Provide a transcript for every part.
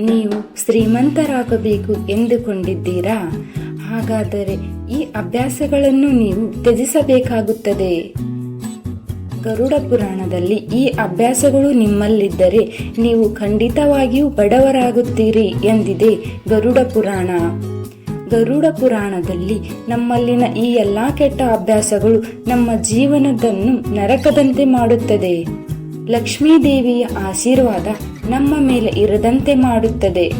ನೀವು ಶ್ರೀಮಂತರಾಗಬೇಕು ಎಂದುಕೊಂಡಿದ್ದೀರಾ? ಹಾಗಾದರೆ ಈ ಅಭ್ಯಾಸಗಳನ್ನು ನೀವು ತ್ಯಜಿಸಬೇಕಾಗುತ್ತದೆ. ಗರುಡ ಪುರಾಣದಲ್ಲಿ ಈ ಅಭ್ಯಾಸಗಳು ನಿಮ್ಮಲ್ಲಿದ್ದರೆ ನೀವು ಖಂಡಿತವಾಗಿಯೂ ಬಡವರಾಗುತ್ತೀರಿ ಎಂದಿದೆ ಗರುಡ ಪುರಾಣ. ಗರುಡ ಪುರಾಣದಲ್ಲಿ ನಮ್ಮಲ್ಲಿನ ಈ ಎಲ್ಲ ಕೆಟ್ಟ ಅಭ್ಯಾಸಗಳು ನಮ್ಮ ಜೀವನದನ್ನು ನರಕದಂತೆ ಮಾಡುತ್ತದೆ. ಲಕ್ಷ್ಮೀದೇವಿಯ ಆಶೀರ್ವಾದ ನಮ್ಮ ಮೇಲೆ ಇರದಂತೆ ಮಾಡುತ್ತದೆ.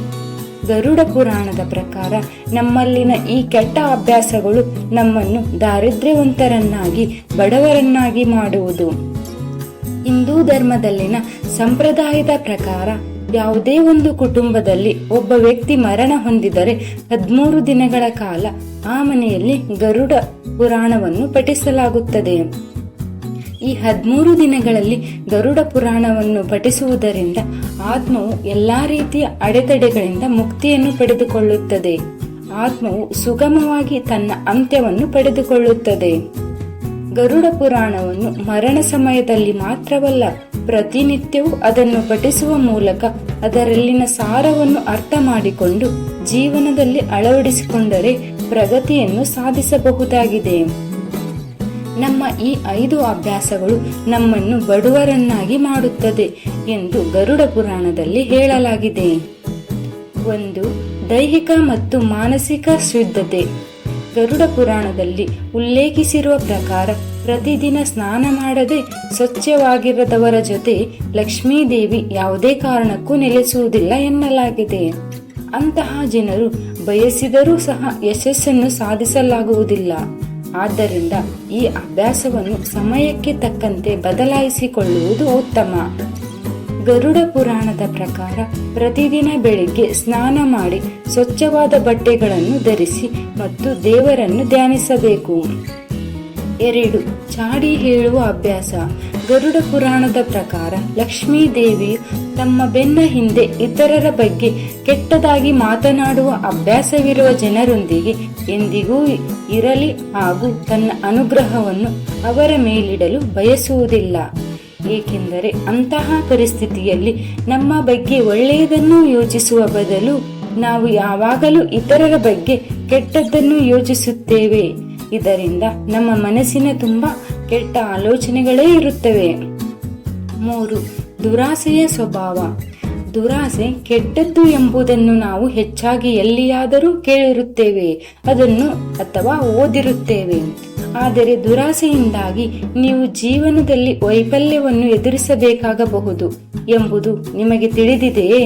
ಗರುಡ ಪುರಾಣದ ಪ್ರಕಾರ ನಮ್ಮಲ್ಲಿನ ಈ ಕೆಟ್ಟ ಅಭ್ಯಾಸಗಳು ನಮ್ಮನ್ನು ದಾರಿದ್ರ್ಯವಂತರನ್ನಾಗಿ, ಬಡವರನ್ನಾಗಿ ಮಾಡುವುದು. ಹಿಂದೂ ಧರ್ಮದಲ್ಲಿನ ಸಂಪ್ರದಾಯದ ಪ್ರಕಾರ ಯಾವುದೇ ಒಂದು ಕುಟುಂಬದಲ್ಲಿ ಒಬ್ಬ ವ್ಯಕ್ತಿ ಮರಣ ಹೊಂದಿದರೆ ಹದಿಮೂರು ದಿನಗಳ ಕಾಲ ಆ ಮನೆಯಲ್ಲಿ ಗರುಡ ಪುರಾಣವನ್ನು ಪಠಿಸಲಾಗುತ್ತದೆ. ಈ ಹದಿಮೂರು ದಿನಗಳಲ್ಲಿ ಗರುಡ ಪುರಾಣವನ್ನು ಪಠಿಸುವುದರಿಂದ ಆತ್ಮವು ಎಲ್ಲ ರೀತಿಯ ಅಡೆತಡೆಗಳಿಂದ ಮುಕ್ತಿಯನ್ನು ಪಡೆದುಕೊಳ್ಳುತ್ತದೆ. ಆತ್ಮವು ಸುಗಮವಾಗಿ ತನ್ನ ಅಂತ್ಯವನ್ನು ಪಡೆದುಕೊಳ್ಳುತ್ತದೆ. ಗರುಡ ಪುರಾಣವನ್ನು ಮರಣ ಸಮಯದಲ್ಲಿ ಮಾತ್ರವಲ್ಲ, ಪ್ರತಿನಿತ್ಯವೂ ಅದನ್ನು ಪಠಿಸುವ ಮೂಲಕ ಅದರಲ್ಲಿನ ಸಾರವನ್ನು ಅರ್ಥ ಮಾಡಿಕೊಂಡು ಜೀವನದಲ್ಲಿ ಅಳವಡಿಸಿಕೊಂಡರೆ ಪ್ರಗತಿಯನ್ನು ಸಾಧಿಸಬಹುದಾಗಿದೆ. ನಮ್ಮ ಈ ಐದು ಅಭ್ಯಾಸಗಳು ನಮ್ಮನ್ನು ಬಡವರನ್ನಾಗಿ ಮಾಡುತ್ತದೆ ಎಂದು ಗರುಡ ಪುರಾಣದಲ್ಲಿ ಹೇಳಲಾಗಿದೆ. ಒಂದು, ದೈಹಿಕ ಮತ್ತು ಮಾನಸಿಕ ಶುದ್ಧತೆ. ಗರುಡ ಪುರಾಣದಲ್ಲಿ ಉಲ್ಲೇಖಿಸಿರುವ ಪ್ರಕಾರ ಪ್ರತಿದಿನ ಸ್ನಾನ ಮಾಡದೆ ಸ್ವಚ್ಛವಾಗಿರದವರ ಜೊತೆ ಲಕ್ಷ್ಮೀದೇವಿ ಯಾವುದೇ ಕಾರಣಕ್ಕೂ ನೆಲೆಸುವುದಿಲ್ಲ ಎನ್ನಲಾಗಿದೆ. ಅಂತಹ ಜನರು ಬಯಸಿದರೂ ಸಹ ಯಶಸ್ಸನ್ನು ಸಾಧಿಸಲಾಗುವುದಿಲ್ಲ. ಆದ್ದರಿಂದ ಈ ಅಭ್ಯಾಸವನ್ನು ಸಮಯಕ್ಕೆ ತಕ್ಕಂತೆ ಬದಲಾಯಿಸಿಕೊಳ್ಳುವುದು ಉತ್ತಮ. ಗರುಡ ಪುರಾಣದ ಪ್ರಕಾರ ಪ್ರತಿದಿನ ಬೆಳಿಗ್ಗೆ ಸ್ನಾನ ಮಾಡಿ ಸ್ವಚ್ಛವಾದ ಬಟ್ಟೆಗಳನ್ನು ಧರಿಸಿ ಮತ್ತು ದೇವರನ್ನು ಧ್ಯಾನಿಸಬೇಕು. ಎರಡು, ಚಾಡಿ ಹೇಳುವ ಅಭ್ಯಾಸ. ಗರುಡ ಪುರಾಣದ ಪ್ರಕಾರ ಲಕ್ಷ್ಮೀ ದೇವಿಯು ತಮ್ಮ ಬೆನ್ನ ಹಿಂದೆ ಇತರರ ಬಗ್ಗೆ ಕೆಟ್ಟದಾಗಿ ಮಾತನಾಡುವ ಅಭ್ಯಾಸವಿರುವ ಜನರೊಂದಿಗೆ ಎಂದಿಗೂ ಇರಲಿ ಹಾಗೂ ತನ್ನ ಅನುಗ್ರಹವನ್ನು ಅವರ ಮೇಲಿಡಲು ಬಯಸುವುದಿಲ್ಲ. ಏಕೆಂದರೆ ಅಂತಹ ಪರಿಸ್ಥಿತಿಯಲ್ಲಿ ನಮ್ಮ ಬಗ್ಗೆ ಒಳ್ಳೆಯದನ್ನು ಯೋಚಿಸುವ ಬದಲು ನಾವು ಯಾವಾಗಲೂ ಇತರರ ಬಗ್ಗೆ ಕೆಟ್ಟದ್ದನ್ನು ಯೋಚಿಸುತ್ತೇವೆ. ಇದರಿಂದ ನಮ್ಮ ಮನಸ್ಸಿನ ತುಂಬ ಕೆಟ್ಟ ಆಲೋಚನೆಗಳೇ ಇರುತ್ತವೆ. ಮೂರು, ದುರಾಸೆಯ ಸ್ವಭಾವ. ದುರಾಸೆ ಕೆಟ್ಟದ್ದು ಎಂಬುದನ್ನು ನಾವು ಹೆಚ್ಚಾಗಿ ಎಲ್ಲಿಯಾದರೂ ಕೇಳಿರುತ್ತೇವೆ, ಅದನ್ನು ಅಥವಾ ಓದಿರುತ್ತೇವೆ. ಆದರೆ ದುರಾಸೆಯಿಂದಾಗಿ ನೀವು ಜೀವನದಲ್ಲಿ ವೈಫಲ್ಯವನ್ನು ಎದುರಿಸಬೇಕಾಗಬಹುದು ಎಂಬುದು ನಿಮಗೆ ತಿಳಿದಿದೆಯೇ?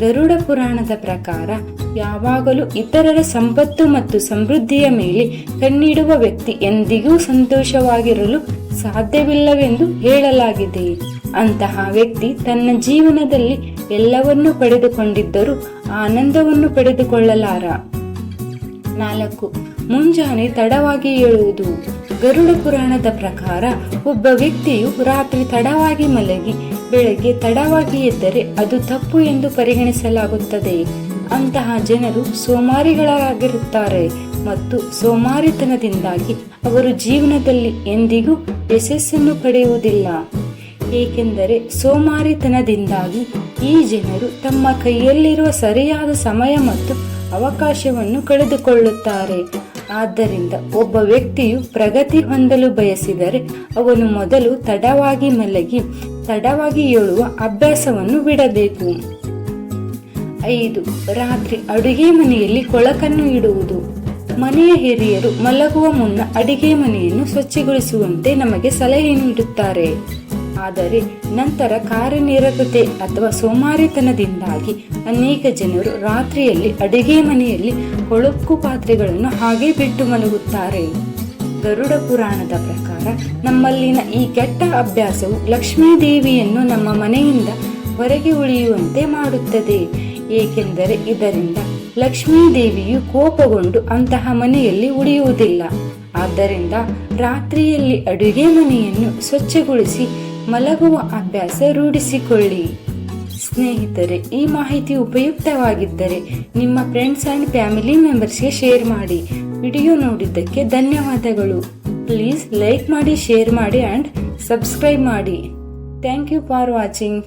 ಗರುಡ ಪುರಾಣದ ಪ್ರಕಾರ ಯಾವಾಗಲೂ ಇತರರ ಸಂಪತ್ತು ಮತ್ತು ಸಮೃದ್ಧಿಯ ಮೇಲೆ ಕಣ್ಣಿಡುವ ವ್ಯಕ್ತಿ ಎಂದಿಗೂ ಸಂತೋಷವಾಗಿರಲು ಸಾಧ್ಯವಿಲ್ಲವೆಂದು ಹೇಳಲಾಗಿದೆ. ಅಂತಹ ವ್ಯಕ್ತಿ ತನ್ನ ಜೀವನದಲ್ಲಿ ಎಲ್ಲವನ್ನೂ ಪಡೆದುಕೊಂಡಿದ್ದರೂ ಆನಂದವನ್ನು ಪಡೆದುಕೊಳ್ಳಲಾರ. ನಾಲ್ಕು, ಮುಂಜಾನೆ ತಡವಾಗಿ ಏಳುವುದು. ಗರುಡ ಪುರಾಣದ ಪ್ರಕಾರ ಒಬ್ಬ ವ್ಯಕ್ತಿಯು ರಾತ್ರಿ ತಡವಾಗಿ ಮಲಗಿ ಬೆಳಗ್ಗೆ ತಡವಾಗಿ ಎದ್ದರೆ ಅದು ತಪ್ಪು ಎಂದು ಪರಿಗಣಿಸಲಾಗುತ್ತದೆ. ಅಂತಹ ಜನರು ಸೋಮಾರಿಗಳಾಗಿರುತ್ತಾರೆ ಮತ್ತು ಸೋಮಾರಿತನದಿಂದಾಗಿ ಅವರು ಜೀವನದಲ್ಲಿ ಎಂದಿಗೂ ಯಶಸ್ಸನ್ನು ಪಡೆಯುವುದಿಲ್ಲ. ಏಕೆಂದರೆ ಸೋಮಾರಿತನದಿಂದಾಗಿ ಈ ಜನರು ತಮ್ಮ ಕೈಯಲ್ಲಿರುವ ಸರಿಯಾದ ಸಮಯ ಮತ್ತು ಅವಕಾಶವನ್ನು ಕಳೆದುಕೊಳ್ಳುತ್ತಾರೆ. ಆದ್ದರಿಂದ ಒಬ್ಬ ವ್ಯಕ್ತಿಯು ಪ್ರಗತಿ ಹೊಂದಲು ಬಯಸಿದರೆ ಅವನು ಮೊದಲು ತಡವಾಗಿ ಮಲಗಿ ತಡವಾಗಿ ಏಳುವ ಅಭ್ಯಾಸವನ್ನು ಬಿಡಬೇಕು. ಐದು. ರಾತ್ರಿ ಅಡುಗೆ ಮನೆಯಲ್ಲಿ ಕೊಳಕನ್ನು ಇಡುವುದು. ಮನೆಯ ಹಿರಿಯರು ಮಲಗುವ ಮುನ್ನ ಅಡಿಗೆ ಮನೆಯನ್ನು ಸ್ವಚ್ಛಗೊಳಿಸುವಂತೆ ನಮಗೆ ಸಲಹೆ ನೀಡುತ್ತಾರೆ. ಆದರೆ ನಂತರ ಕಾರ್ಯನಿರತತೆ ಅಥವಾ ಸೋಮಾರಿತನದಿಂದಾಗಿ ಅನೇಕ ಜನರು ರಾತ್ರಿಯಲ್ಲಿ ಅಡುಗೆ ಮನೆಯಲ್ಲಿ ಕೊಳಕು ಪಾತ್ರೆಗಳನ್ನು ಹಾಗೆ ಬಿಟ್ಟು ಮಲಗುತ್ತಾರೆ. ಗರುಡ ಪುರಾಣದ ಪ್ರಕಾರ ನಮ್ಮಲ್ಲಿನ ಈ ಕೆಟ್ಟ ಅಭ್ಯಾಸವು ಲಕ್ಷ್ಮೀ ದೇವಿಯನ್ನು ನಮ್ಮ ಮನೆಯಿಂದ ಹೊರಗೆ ಉಳಿಯುವಂತೆ ಮಾಡುತ್ತದೆ. ಏಕೆಂದರೆ ಇದರಿಂದ ಲಕ್ಷ್ಮೀ ದೇವಿಯು ಕೋಪಗೊಂಡು ಅಂತಹ ಮನೆಯಲ್ಲಿ ಉಳಿಯುವುದಿಲ್ಲ. ಆದ್ದರಿಂದ ರಾತ್ರಿಯಲ್ಲಿ ಅಡುಗೆ ಮನೆಯನ್ನು ಸ್ವಚ್ಛಗೊಳಿಸಿ ಮಲಗುವ ಅಭ್ಯಾಸ ರೂಢಿಸಿಕೊಳ್ಳಿ. ಸ್ನೇಹಿತರೆ, ಈ ಮಾಹಿತಿ ಉಪಯುಕ್ತವಾಗಿದ್ದರೆ ನಿಮ್ಮ ಫ್ರೆಂಡ್ಸ್ ಆ್ಯಂಡ್ ಫ್ಯಾಮಿಲಿ ಮೆಂಬರ್ಸ್ಗೆ ಶೇರ್ ಮಾಡಿ. ವಿಡಿಯೋ ನೋಡಿದ್ದಕ್ಕೆ ಧನ್ಯವಾದಗಳು. ಪ್ಲೀಸ್ ಲೈಕ್ ಮಾಡಿ ಶೇರ್ ಮಾಡಿ ಆ್ಯಂಡ್ ಸಬ್ಸ್ಕ್ರೈಬ್ ಮಾಡಿ. Thank you for watching